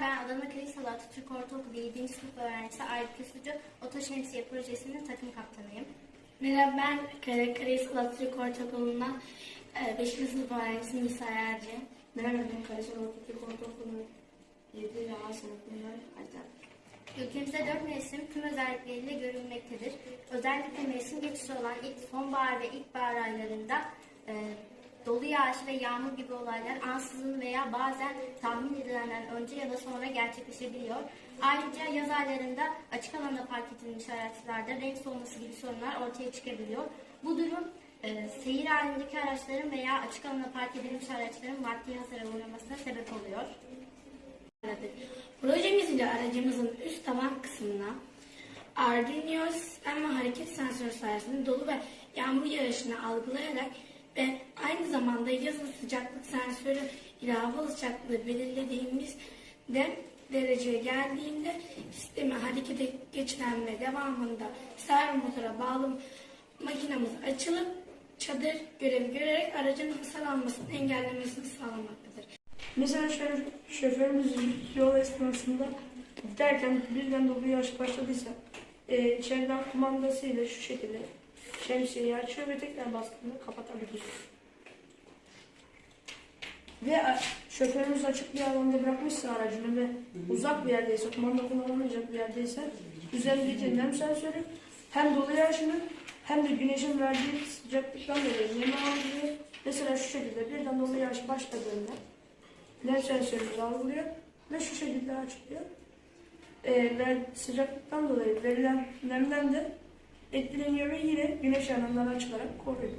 ben Adana Kayısal Atatürk Ortaokulu 7. sınıf öğrencisi Aybüke Sucu Otoşemsiye Projesi'nin takım kaptanıyım. Merhaba ben Karakayız Atatürk Ortaokulu'ndan 5. sınıf öğrencisi Nisa Erce. Merhaba ben Kayseri Ortaokulu Ortaokulu 7 ve A sınıfında Haydar. Ülkemizde dört mevsim tüm özellikleriyle görülmektedir. Özellikle mevsim geçişi olan ilk sonbahar ve ilkbahar aylarında e, dolu yağış ve yağmur gibi olaylar ansızın veya bazen tahmin edilenden önce ya da sonra gerçekleşebiliyor. Ayrıca yaz aylarında açık alanda park edilmiş araçlarda renk solması gibi sorunlar ortaya çıkabiliyor. Bu durum e, seyir halindeki araçların veya açık alanda park edilmiş araçların maddi hasara uğramasına sebep oluyor. Projemiz ile aracımızın üst taban kısmına Arduino sistem ve hareket sensörü sayesinde dolu ve yağmur yağışını algılayarak ve aynı zamanda yazın sıcaklık sensörü ile hava sıcaklığı belirlediğimiz de dereceye geldiğinde sistemi harekete geçiren ve devamında servo motora bağlı makinamız açılıp çadır görevi görerek aracın hasar almasını engellemesini sağlamaktadır. Mesela şöyle şoförümüz yol esnasında giderken birden dolu yağış başladıysa e, içeriden kumandasıyla şu şekilde şemsiyeyi açıyor ve tekrar bastığında kapatabiliyor. Ve şoförümüz açık bir alanda bırakmışsa aracını ve uzak bir yerdeyse, kumanda kullanılmayacak bir yerdeyse üzerindeki nem sensörü hem dolu yağışını hem de güneşin verdiği sıcaklıktan dolayı nemi algılıyor. Mesela şu şekilde birden dolu yağış başladığında nem sensörümüz algılıyor ve şu şekilde açılıyor. Ee, ve sıcaklıktan dolayı verilen nemden de etkileniyor ve yine güneş yanından açılarak koruyor.